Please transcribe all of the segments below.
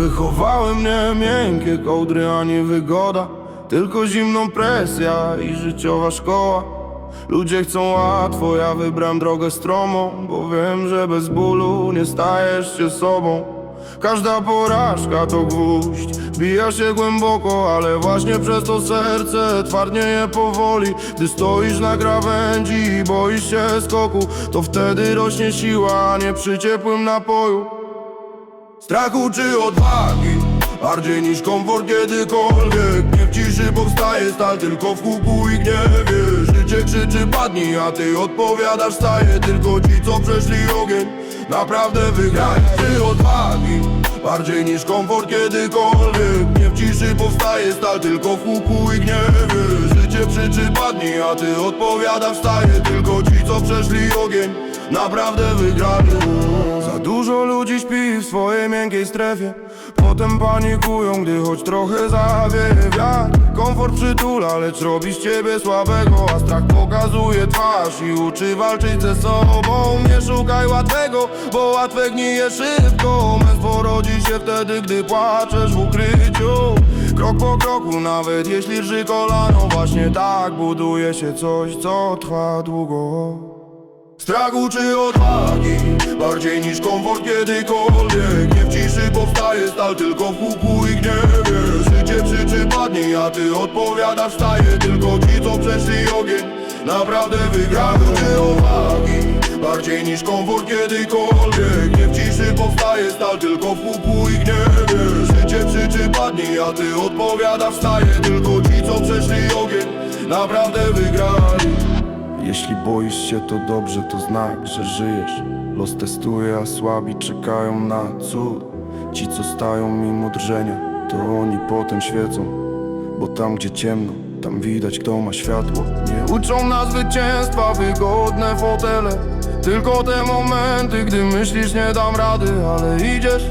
Wychowały mnie miękkie kołdry, a nie wygoda Tylko zimną presja i życiowa szkoła. Ludzie chcą łatwo, ja wybrałem drogę stromą Bo wiem, że bez bólu nie stajesz się sobą. Każda porażka to gwóźdź Bija się głęboko, ale właśnie przez to serce twardnieje powoli. Gdy stoisz na krawędzi i boisz się skoku To wtedy rośnie siła, a nie przy ciepłym napoju Strachu czy odwagi? Bardziej niż komfort kiedykolwiek. Nie w ciszy powstaje stal tylko w huku i gniewie. Życie krzyczy padnij, a ty odpowiadasz staje Tylko ci co przeszli ogień Naprawdę wygrali. Czy odwagi? Bardziej niż komfort kiedykolwiek. Nie w ciszy powstaje stal tylko w huku i gniewie. Życie krzyczy padnij, a ty odpowiadasz staje Tylko ci co przeszli ogień Naprawdę wygrali. Za dużo ludzi śpi w swojej miękkiej strefie. Potem panikują, gdy choć trochę zawieje wiatr. Komfort przytula, lecz robi z ciebie słabego A strach pokazuje twarz i uczy walczyć ze sobą. Nie szukaj łatwego, bo łatwe gnije szybko. Męstwo rodzi się wtedy, gdy płaczesz w ukryciu. Krok po kroku, nawet jeśli drży kolano Właśnie tak buduje się coś, co trwa długo. Strachu czy odwagi Bardziej niż komfort kiedykolwiek. Nie w ciszy powstaje stal tylko w huku i gniewie. Życie krzyczy padnij, a ty odpowiadasz staje Tylko ci co przeszli ogień. Naprawdę wygrały czy odwagi Bardziej niż komfort kiedykolwiek. Nie w ciszy powstaje stal tylko w huku i gniewie. Życie krzyczy padnij, a ty odpowiadasz staje Tylko ci co przeszli ogień. Naprawdę wygrali. Jeśli boisz się to dobrze, to znak, że żyjesz Los testuje, a słabi czekają na cud. Ci co stają mimo drżenia, to oni potem świecą. Bo tam gdzie ciemno, tam widać kto ma światło. Nie uczą nas zwycięstwa, wygodne fotele. Tylko te momenty, gdy myślisz nie dam rady Ale idziesz.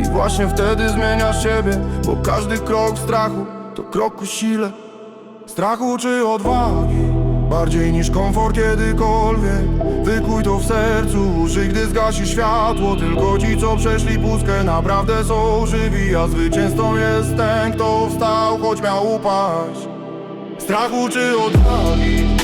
I właśnie wtedy zmieniasz siebie Bo każdy krok strachu, to krok ku sile. Strachu czy odwagi Bardziej niż komfort kiedykolwiek. Wykuj to w sercu Żyj gdy zgasi światło. Tylko ci co przeszli pustkę Naprawdę są żywi. A zwycięzcą jest ten kto wstał Choć miał upaść. Strachu czy odwagi